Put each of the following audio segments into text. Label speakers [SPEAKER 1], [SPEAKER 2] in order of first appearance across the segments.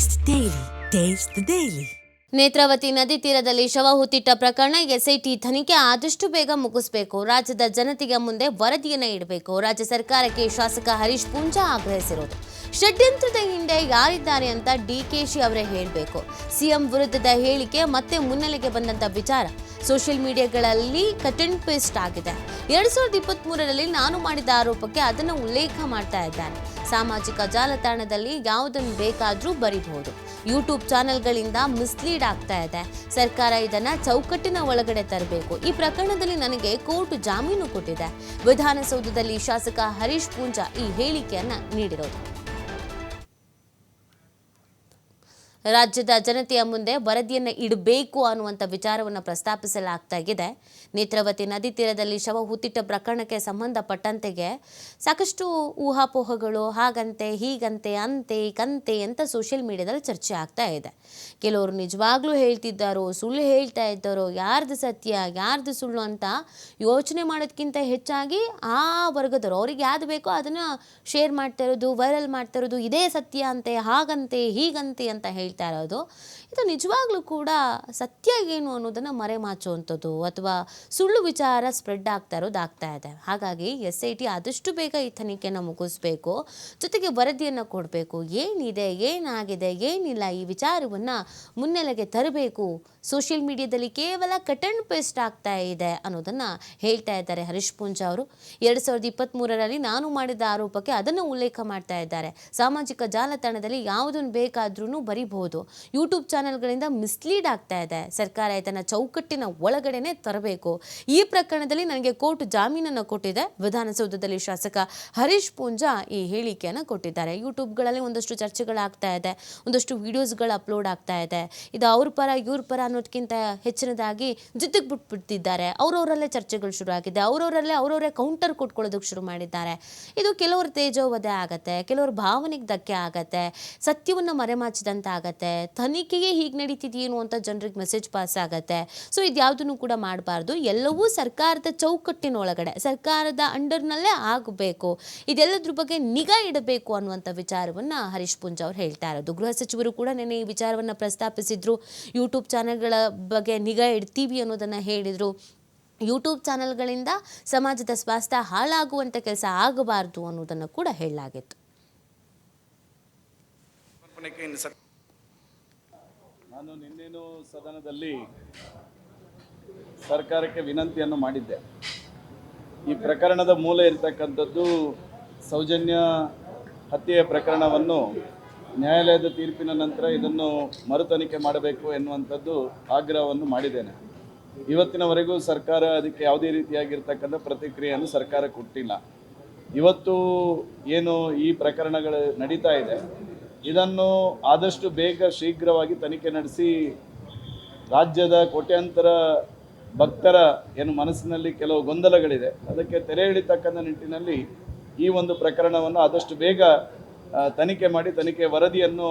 [SPEAKER 1] Taste daily taste daily
[SPEAKER 2] Netravati ನದಿ ತೀರದಲ್ಲಿ ಶವ ಹುತ್ತಿಟ್ಟ ಪ್ರಕರಣ ಎಸ್ಐಟಿ ತನಿಖೆ ಆದಷ್ಟು ಬೇಗ ಮುಗಿಸಬೇಕು. ರಾಜ್ಯದ ಜನತೆಗೆ ಮುಂದೆ ವರದಿಯನ್ನು ಇಡಬೇಕು. ರಾಜ್ಯ ಸರ್ಕಾರಕ್ಕೆ ಶಾಸಕ ಹರೀಶ್ ಪೂಂಜಾ ಆಗ್ರಹಿಸಿರೋದು. ಷಡ್ಯಂತ್ರದ ಹಿಂದೆ ಯಾರಿದ್ದಾರೆ ಅಂತ ಡಿಕೆಶಿ ಅವರೇ ಹೇಳಬೇಕು. ಸಿಎಂ ವಿರುದ್ಧದ ಹೇಳಿಕೆ ಮತ್ತೆ ಮುನ್ನೆಲೆಗೆ ಬಂದಂತ ವಿಚಾರ ಸೋಷಿಯಲ್ ಮೀಡಿಯಾಗಳಲ್ಲಿ ಕಟ್ ಅಂಡ್ ಪೇಸ್ಟ್ ಆಗಿದೆ. ಎರಡ್ ಸಾವಿರದ ಇಪ್ಪತ್ತ್ ಮೂರರಲ್ಲಿ ನಾನು ಮಾಡಿದ ಆರೋಪಕ್ಕೆ ಅದನ್ನು ಉಲ್ಲೇಖ ಮಾಡ್ತಾ ಇದ್ದಾನೆ. ಸಾಮಾಜಿಕ ಜಾಲತಾಣದಲ್ಲಿ ಯಾವುದನ್ನು ಬೇಕಾದರೂ ಬರಿಬಹುದು. ಯೂಟ್ಯೂಬ್ ಚಾನೆಲ್ಗಳಿಂದ ಮಿಸ್ಲೀಡ್ ಆಗ್ತಾ ಇದೆ. ಸರ್ಕಾರ ಇದನ್ನ ಚೌಕಟ್ಟಿನ ಒಳಗಡೆ ತರಬೇಕು. ಈ ಪ್ರಕರಣದಲ್ಲಿ ನನಗೆ ಕೋರ್ಟ್ ಜಾಮೀನು ಕೊಟ್ಟಿದೆ. ವಿಧಾನಸೌಧದಲ್ಲಿ ಶಾಸಕ ಹರೀಶ್ ಪೂಂಜಾ ಈ ಹೇಳಿಕೆಯನ್ನ ನೀಡಿರೋದು. ರಾಜ್ಯದ ಜನತೆಯ ಮುಂದೆ ವರದಿಯನ್ನು ಇಡಬೇಕು ಅನ್ನುವಂಥ ವಿಚಾರವನ್ನು ಪ್ರಸ್ತಾಪಿಸಲಾಗ್ತಾ ಇದೆ. ನೇತ್ರಾವತಿ ನದಿ ತೀರದಲ್ಲಿ ಶವ ಹುತ್ತಿಟ್ಟ ಪ್ರಕರಣಕ್ಕೆ ಸಂಬಂಧಪಟ್ಟಂತೆಗೆ ಸಾಕಷ್ಟು ಊಹಾಪೋಹಗಳು, ಹಾಗಂತೆ, ಹೀಗಂತೆ, ಅಂತೆ, ಕಂತೆ ಅಂತ ಸೋಷಿಯಲ್ ಮೀಡಿಯಾದಲ್ಲಿ ಚರ್ಚೆ ಆಗ್ತಾ ಇದೆ. ಕೆಲವರು ನಿಜವಾಗ್ಲೂ ಹೇಳ್ತಿದ್ದಾರೋ, ಸುಳ್ಳು ಹೇಳ್ತಾ ಇದ್ದಾರೋ, ಯಾರ್ದು ಸತ್ಯ, ಯಾರ್ದು ಸುಳ್ಳು ಅಂತ ಯೋಚನೆ ಮಾಡೋದಕ್ಕಿಂತ ಹೆಚ್ಚಾಗಿ ಆ ವರ್ಗದವರು, ಅವ್ರಿಗೆ ಯಾವ್ದು ಬೇಕೋ ಅದನ್ನು ಶೇರ್ ಮಾಡ್ತಾ ಇರೋದು ವೈರಲ್ ಮಾಡ್ತಾ ಇರೋದು, ಇದೇ ಸತ್ಯ ಅಂತೆ, ಹಾಗಂತೆ, ಹೀಗಂತೆ ಅಂತ ಹೇಳ್ತಾ ಇರೋದು. ಇದು ನಿಜವಾಗ್ಲೂ ಕೂಡ ಸತ್ಯ ಏನು ಅನ್ನೋದನ್ನು ಮರೆಮಾಚುವಂಥದ್ದು ಅಥವಾ ಸುಳ್ಳು ವಿಚಾರ ಸ್ಪ್ರೆಡ್ ಆಗ್ತಾ ಇರೋದು ಆಗ್ತಾ ಇದೆ. ಹಾಗಾಗಿ ಎಸ್ ಐ ಟಿ ಆದಷ್ಟು ಬೇಗ ಈ ತನಿಖೆನ ಮುಗಿಸ್ಬೇಕು. ಜೊತೆಗೆ ವರದಿಯನ್ನು ಕೊಡಬೇಕು. ಏನಿದೆ, ಏನಾಗಿದೆ, ಏನಿಲ್ಲ ಈ ವಿಚಾರವನ್ನು ಮುನ್ನೆಲೆಗೆ ತರಬೇಕು. ಸೋಷಿಯಲ್ ಮೀಡಿಯಾದಲ್ಲಿ ಕೇವಲ ಕಟ್ ಅಂಡ್ ಪೇಸ್ಟ್ ಆಗ್ತಾ ಇದೆ ಅನ್ನೋದನ್ನು ಹೇಳ್ತಾ ಇದ್ದಾರೆ ಹರೀಶ್ ಪೂಂಜಾ ಅವರು. ಎರಡು ಸಾವಿರದ ಇಪ್ಪತ್ತ್ಮೂರರಲ್ಲಿ ನಾನು ಮಾಡಿದ ಆರೋಪಕ್ಕೆ ಅದನ್ನು ಉಲ್ಲೇಖ ಮಾಡ್ತಾ ಇದ್ದಾರೆ. ಸಾಮಾಜಿಕ ಜಾಲತಾಣದಲ್ಲಿ ಯಾವುದನ್ನು ಬೇಕಾದ್ರೂ ಬರಿಬಹುದು. ಯೂಟ್ಯೂಬ್ ಚಾನೆಲ್ಗಳಿಂದ ಮಿಸ್ಲೀಡ್ ಆಗ್ತಾ ಇದೆ. ಸರ್ಕಾರ ಇದನ್ನು ಚೌಕಟ್ಟಿನ ಒಳಗಡೆನೆ ತರಬೇಕು. ಈ ಪ್ರಕರಣದಲ್ಲಿ ನನಗೆ ಕೋರ್ಟ್ ಜಾಮೀನನ್ನು ಕೊಟ್ಟಿದೆ. ವಿಧಾನಸೌಧದಲ್ಲಿ ಶಾಸಕ ಹರೀಶ್ ಪೂಂಜಾ ಈ ಹೇಳಿಕೆಯನ್ನು ಕೊಟ್ಟಿದ್ದಾರೆ. ಯೂಟ್ಯೂಬ್ಗಳಲ್ಲಿ ಒಂದಷ್ಟು ಚರ್ಚೆಗಳಾಗ್ತಾ ಇದೆ. ಒಂದಷ್ಟು ವಿಡಿಯೋಸ್ಗಳು ಅಪ್ಲೋಡ್ ಆಗ್ತಾ ಇದೆ. ಇದು ಅವ್ರ ಪರ, ಇವ್ರ ಪರ ಅನ್ನೋದಕ್ಕಿಂತ ಹೆಚ್ಚಿನದಾಗಿ ಜೊತೆಗೆ ಬಿಟ್ಬಿಡ್ತಿದ್ದಾರೆ ಅವ್ರವರಲ್ಲೇ ಚರ್ಚೆಗಳು ಶುರು ಆಗಿದೆ ಅವ್ರವರಲ್ಲೇ ಅವರವರೇ ಕೌಂಟರ್ ಕೊಟ್ಕೊಳ್ಳೋದಕ್ಕೆ ಶುರು ಮಾಡಿದ್ದಾರೆ. ಇದು ಕೆಲವರು ತೇಜೋವಧೆ ಆಗತ್ತೆ. ಕೆಲವರು ಭಾವನೆಗೆ ಧಕ್ಕೆ ಆಗತ್ತೆ. ಸತ್ಯವನ್ನು ಮರೆಮಾಚಿದಂತ ಆಗತ್ತೆ ತನಿಖೆಯೇ ಹೀಗೆ ನಡೀತಿದೆಯೇನು ಅಂತ ಜನರಿಗೆ ಮೆಸೇಜ್ ಪಾಸ್ ಆಗತ್ತೆ. ಸೊ ಇದ್ಯಾವುದನ್ನು ಕೂಡ ಮಾಡಬಾರ್ದು. ಎಲ್ಲವೂ ಸರ್ಕಾರದ ಚೌಕಟ್ಟಿನೊಳಗಡೆ, ಸರ್ಕಾರದ ಅಂಡರ್ನಲ್ಲೇ ಆಗಬೇಕು. ಇದೆಲ್ಲದ್ರ ಬಗ್ಗೆ ನಿಗಾ ಇಡಬೇಕು ಅನ್ನುವಂಥ ವಿಚಾರವನ್ನು ಹರೀಶ್ ಪುಂಜ್ ಅವ್ರು ಹೇಳ್ತಾ ಇರೋದು. ಗೃಹ ಸಚಿವರು ಕೂಡ ನೆನೆ ಈ ವಿಚಾರವನ್ನು ಪ್ರಸ್ತಾಪಿಸಿದ್ರು. ಯೂಟ್ಯೂಬ್ ಚಾನೆಲ್ಗಳ ಬಗ್ಗೆ ನಿಗಾ ಇಡ್ತೀವಿ ಅನ್ನೋದನ್ನು ಹೇಳಿದರು. ಯೂಟ್ಯೂಬ್ ಚಾನೆಲ್ಗಳಿಂದ ಸಮಾಜದ ಸ್ವಾಸ್ಥ್ಯ ಹಾಳಾಗುವಂಥ ಕೆಲಸ ಆಗಬಾರ್ದು ಅನ್ನೋದನ್ನು ಕೂಡ ಹೇಳಲಾಗಿತ್ತು.
[SPEAKER 3] ನಾನು ನಿನ್ನೇನು ಸದನದಲ್ಲಿ ಸರ್ಕಾರಕ್ಕೆ ವಿನಂತಿಯನ್ನು ಮಾಡಿದ್ದೆ. ಈ ಪ್ರಕರಣದ ಮೂಲ ಇರತಕ್ಕಂಥದ್ದು ಸೌಜನ್ಯ ಹತ್ಯೆಯ ಪ್ರಕರಣವನ್ನು ನ್ಯಾಯಾಲಯದ ತೀರ್ಪಿನ ನಂತರ ಇದನ್ನು ಮರು ತನಿಖೆ ಮಾಡಬೇಕು ಎನ್ನುವಂಥದ್ದು ಆಗ್ರಹವನ್ನು ಮಾಡಿದ್ದೇನೆ. ಇವತ್ತಿನವರೆಗೂ ಸರ್ಕಾರ ಅದಕ್ಕೆ ಯಾವುದೇ ರೀತಿಯಾಗಿರ್ತಕ್ಕಂಥ ಪ್ರತಿಕ್ರಿಯೆಯನ್ನು ಸರ್ಕಾರ ಕೊಟ್ಟಿಲ್ಲ. ಇವತ್ತು ಏನು ಈ ಪ್ರಕರಣಗಳು ನಡೀತಾ ಇದೆ ಇದನ್ನು ಆದಷ್ಟು ಬೇಗ ಶೀಘ್ರವಾಗಿ ತನಿಖೆ ನಡೆಸಿ ರಾಜ್ಯದ ಕೋಟ್ಯಾಂತರ ಭಕ್ತರ ಏನು ಮನಸ್ಸಿನಲ್ಲಿ ಕೆಲವು ಗೊಂದಲಗಳಿದೆ. ಅದಕ್ಕೆ ತೆರೆ ಎಳಿತಕ್ಕಂಥ ನಿಟ್ಟಿನಲ್ಲಿ ಈ ಒಂದು ಪ್ರಕರಣವನ್ನು ಆದಷ್ಟು ಬೇಗ ತನಿಖೆ ಮಾಡಿ ತನಿಖೆ ವರದಿಯನ್ನು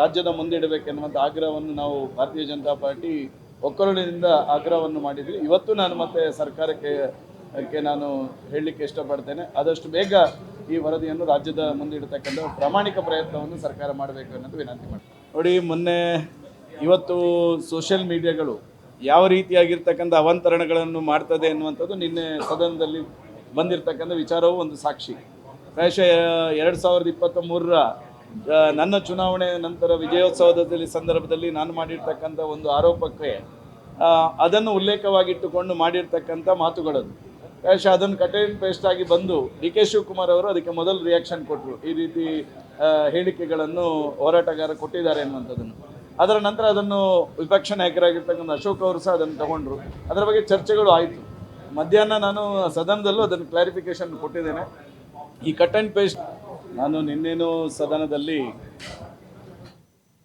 [SPEAKER 3] ರಾಜ್ಯದ ಮುಂದಿಡಬೇಕೆನ್ನುವಂಥ ಆಗ್ರಹವನ್ನು ನಾವು ಭಾರತೀಯ ಜನತಾ ಪಾರ್ಟಿ ಒಕ್ಕಲಿನಿಂದ ಆಗ್ರಹವನ್ನು ಮಾಡಿದ್ವಿ. ಇವತ್ತು ನಾನು ಮತ್ತೆ ಸರ್ಕಾರಕ್ಕೆ ಅದಕ್ಕೆ ನಾನು ಹೇಳಲಿಕ್ಕೆ ಇಷ್ಟಪಡ್ತೇನೆ. ಆದಷ್ಟು ಬೇಗ ಈ ವರದಿಯನ್ನು ರಾಜ್ಯದ ಮುಂದಿಡತಕ್ಕಂಥ ಪ್ರಾಮಾಣಿಕ ಪ್ರಯತ್ನವನ್ನು ಸರ್ಕಾರ ಮಾಡಬೇಕು ಅನ್ನೋದು ವಿನಂತಿ ಮಾಡ್ತೀನಿ. ನೋಡಿ, ಮೊನ್ನೆ ಇವತ್ತು ಸೋಷಿಯಲ್ ಮೀಡಿಯಾಗಳು ಯಾವ ರೀತಿಯಾಗಿರ್ತಕ್ಕಂಥ ಅವಂತರಣಗಳನ್ನು ಮಾಡ್ತದೆ ಅನ್ನುವಂಥದ್ದು ನಿನ್ನೆ ಸದನದಲ್ಲಿ ಬಂದಿರತಕ್ಕಂಥ ವಿಚಾರವು ಒಂದು ಸಾಕ್ಷಿ. ಪ್ರಾಯಶಃ ಎರಡು ಸಾವಿರದ ಇಪ್ಪತ್ತ ಮೂರರ ನನ್ನ ಚುನಾವಣೆ ನಂತರ ವಿಜಯೋತ್ಸವದಲ್ಲಿ ಸಂದರ್ಭದಲ್ಲಿ ನಾನು ಮಾಡಿರ್ತಕ್ಕಂಥ ಒಂದು ಆರೋಪಕ್ಕೆ ಅದನ್ನು ಉಲ್ಲೇಖವಾಗಿಟ್ಟುಕೊಂಡು ಮಾಡಿರ್ತಕ್ಕಂಥ ಮಾತುಗಳದು. ಪ್ರಾಯಶಃ ಅದನ್ನು ಕಟ್ ಆ್ಯಂಡ್ ಪೇಸ್ಟ್ ಆಗಿ ಬಂದು ಡಿ ಕೆ ಶಿವಕುಮಾರ್ ಅವರು ಅದಕ್ಕೆ ಮೊದಲು ರಿಯಾಕ್ಷನ್ ಕೊಟ್ಟರು ಈ ರೀತಿ ಹೇಳಿಕೆಗಳನ್ನು ಹೋರಾಟಗಾರ ಕೊಟ್ಟಿದ್ದಾರೆ ಅನ್ನುವಂಥದ್ದನ್ನು ಅದರ ನಂತರ ಅದನ್ನು ವಿಪಕ್ಷ ನಾಯಕರಾಗಿರ್ತಕ್ಕಂಥ ಅಶೋಕ್ ಅವರು ಸಹ ಅದನ್ನು ತಗೊಂಡ್ರು. ಅದರ ಬಗ್ಗೆ ಚರ್ಚೆಗಳು ಆಯಿತು. ಮಧ್ಯಾಹ್ನ ನಾನು ಸದನದಲ್ಲೂ ಅದನ್ನು ಕ್ಲಾರಿಫಿಕೇಶನ್ ಕೊಟ್ಟಿದ್ದೇನೆ. ಈ ಕಟ್ ಆ್ಯಂಡ್ ಪೇಸ್ಟ್ ನಾನು ನಿನ್ನೇನು ಸದನದಲ್ಲಿ